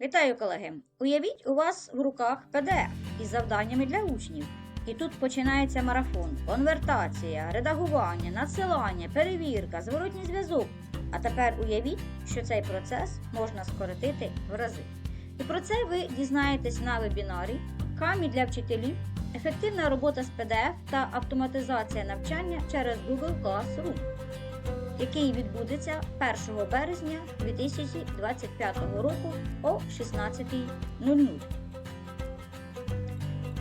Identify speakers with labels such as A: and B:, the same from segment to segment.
A: Вітаю, колеги! Уявіть, у вас в руках PDF із завданнями для учнів. І тут починається марафон, конвертація, редагування, надсилання, перевірка, зворотній зв'язок. А тепер уявіть, що цей процес можна скоротити в рази. І про це ви дізнаєтесь на вебінарі Камі для вчителів, ефективна робота з PDF та автоматизація навчання через Google Classroom який відбудеться 1 березня 2025 року о 16.00.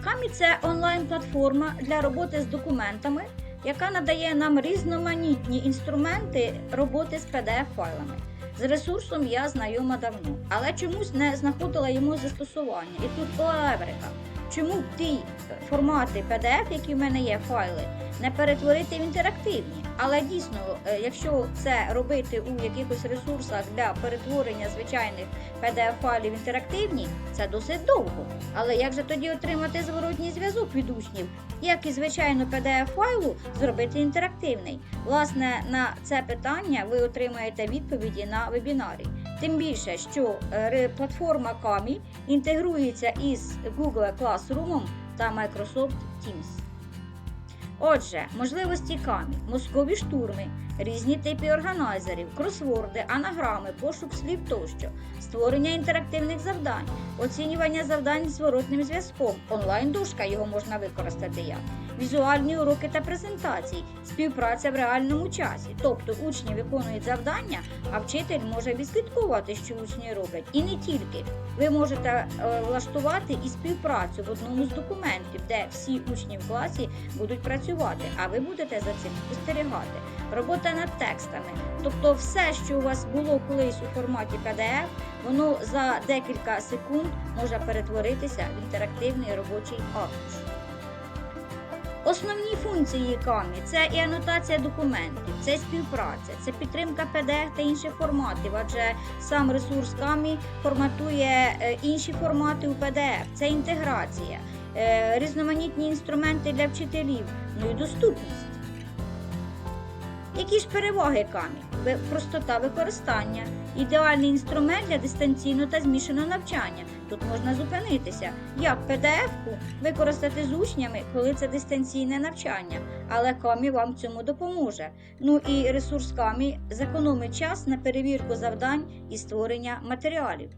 A: Камі це онлайн-платформа для роботи з документами, яка надає нам різноманітні інструменти роботи з PDF-файлами. З ресурсом я знайома давно, але чомусь не знаходила йому застосування. І тут Еврика. Чому ті формати PDF, які в мене є файли, не перетворити в інтерактивні? Але дійсно, е, якщо це робити у якихось ресурсах для перетворення звичайних PDF-файлів інтерактивні, це досить довго. Але як же тоді отримати зворотній зв'язок від учнів? Як і звичайно PDF-файлу зробити інтерактивний? Власне, на це питання ви отримаєте відповіді на вебінарі. Тим більше, що е, платформа Kami інтегрується із Google Classroom та Microsoft Teams. Отже, можливості Kami, мозкові штурми, різні типи органайзерів, кросворди, анаграми, пошук слів тощо, створення інтерактивних завдань, оцінювання завдань зворотним зв'язком, онлайн-дошка його можна використати як, візуальні уроки та презентації, співпраця в реальному часі. Тобто учні виконують завдання, а вчитель може відслідковувати, що учні роблять. І не тільки. Ви можете е, влаштувати і співпрацю в одному з документів, де всі учні в класі будуть працювати, а ви будете за цим спостерігати. Робота над текстами. Тобто все, що у вас було колись у форматі PDF, воно за декілька секунд може перетворитися в інтерактивний робочий аркуш. Основні функції Камі це і анотація документів, це співпраця, це підтримка PDF та інших форматів, адже сам ресурс Камі форматує е, інші формати у PDF, це інтеграція, е, різноманітні інструменти для вчителів, ну і доступність. Які ж переваги Камі? Простота використання, ідеальний інструмент для дистанційного та змішаного навчання. Тут можна зупинитися, як PDF-ку використати з учнями, коли це дистанційне навчання, але Камі вам цьому допоможе. Ну і ресурс Камі зекономить час на перевірку завдань і створення матеріалів.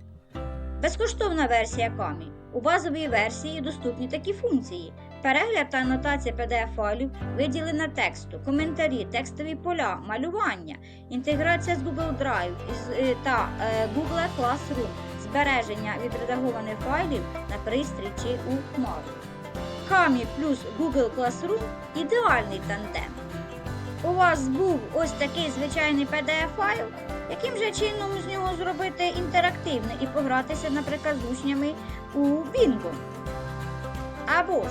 A: Безкоштовна версія Камі. У базовій версії доступні такі функції: перегляд та анотація PDF-файлів, виділення тексту, коментарі, текстові поля, малювання, інтеграція з Google Drive е, та е, Google Classroom, збереження відредагованих файлів на пристрій чи у хмару. Камі плюс Google Classroom ідеальний тандем. У вас був ось такий звичайний PDF-файл, яким же чином з нього зробити інтерактивне і погратися, наприклад, з учнями у Bingo. Або ж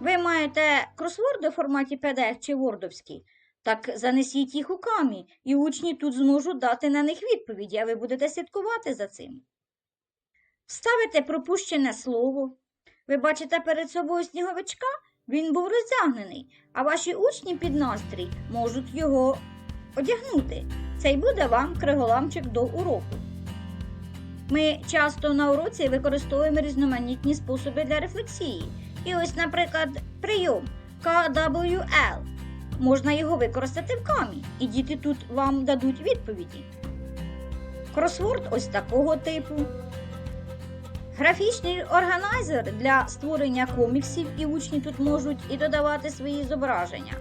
A: ви маєте кросворди в форматі PDF чи Wordовські, так занесіть їх у камі, і учні тут зможуть дати на них відповіді, а ви будете слідкувати за цим. Вставите пропущене слово. Ви бачите перед собою сніговичка, він був роздягнений, а ваші учні під настрій можуть його одягнути. Це й буде вам криголамчик до уроку. Ми часто на уроці використовуємо різноманітні способи для рефлексії. І ось, наприклад, прийом KWL. Можна його використати в камі, і діти тут вам дадуть відповіді. Кросворд ось такого типу. Графічний органайзер для створення коміксів, і учні тут можуть і додавати свої зображення,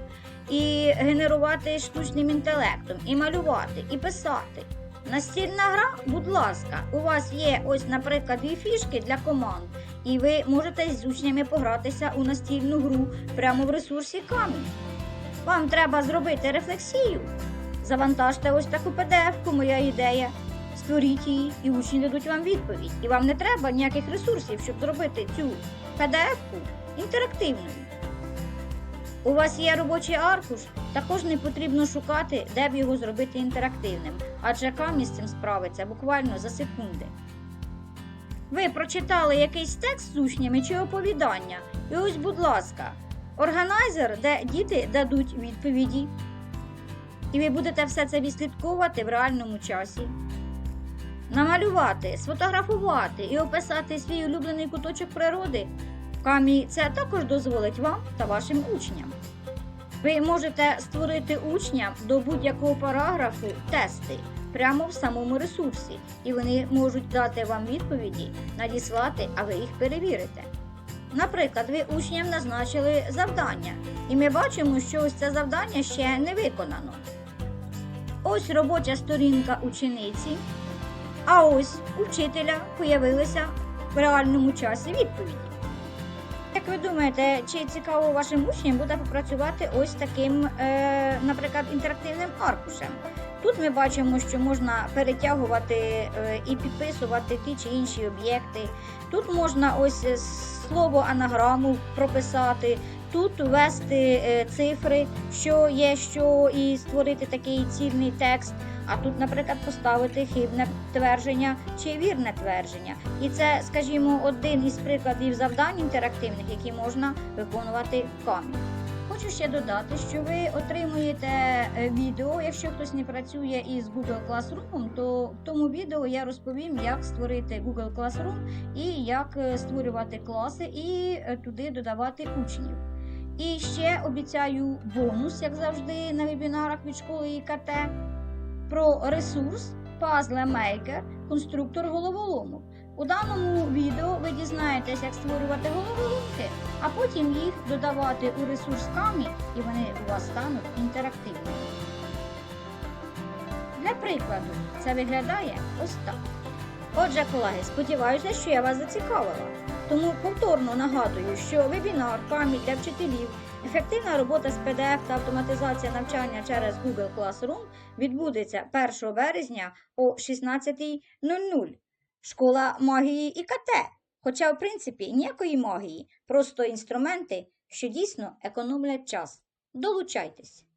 A: і генерувати штучним інтелектом, і малювати, і писати. Настільна гра, будь ласка, у вас є ось, наприклад, дві фішки для команд, і ви можете з учнями погратися у настільну гру прямо в ресурсі Камінь. Вам треба зробити рефлексію. Завантажте ось таку PDF-ку, моя ідея. Створіть її, і учні дадуть вам відповідь. І вам не треба ніяких ресурсів, щоб зробити цю PDF-ку інтерактивною. У вас є робочий аркуш, також не потрібно шукати, де б його зробити інтерактивним, адже Камі з цим справиться буквально за секунди. Ви прочитали якийсь текст з учнями чи оповідання, і ось, будь ласка, органайзер, де діти дадуть відповіді. І ви будете все це відслідковувати в реальному часі. намалювати, сфотографувати і описати свій улюблений куточок природи. в Камі це також дозволить вам та вашим учням. Ви можете створити учням до будь-якого параграфу тести прямо в самому ресурсі, і вони можуть дати вам відповіді, надіслати, а ви їх перевірите. Наприклад, ви учням назначили завдання, і ми бачимо, що ось це завдання ще не виконано. Ось робоча сторінка учениці, а ось у вчителя появилися в реальному часі відповіді. Як ви думаєте, чи цікаво вашим учням буде попрацювати ось таким, е, наприклад, інтерактивним аркушем? Тут ми бачимо, що можна перетягувати е, і підписувати ті чи інші об'єкти. Тут можна ось е, слово анаграму прописати, тут ввести е, цифри, що є, що, і створити такий цільний текст. А тут, наприклад, поставити хибне твердження чи вірне твердження. І це, скажімо, один із прикладів завдань інтерактивних, які можна виконувати в камі. Хочу ще додати, що ви отримуєте е, відео. Якщо хтось не працює із Google Classroom, то в тому відео я розповім, як створити Google Classroom і як е, створювати класи і е, туди додавати учнів. І ще обіцяю бонус, як завжди, на вебінарах від школи ІКТ про ресурс Puzzle Maker конструктор головоломок. У даному відео ви дізнаєтесь, як створювати головоломки, а потім їх додавати у ресурс Камі, і вони у вас стануть інтерактивними. Для прикладу, це виглядає ось так. Отже, колеги, сподіваюся, що я вас зацікавила. Тому повторно нагадую, що вебінар Камі для вчителів, ефективна робота з PDF та автоматизація навчання через Google Classroom відбудеться 1 березня о 16.00. Школа магії і КТ. Хоча, в принципі, ніякої магії, просто інструменти, що дійсно економлять час. Долучайтесь!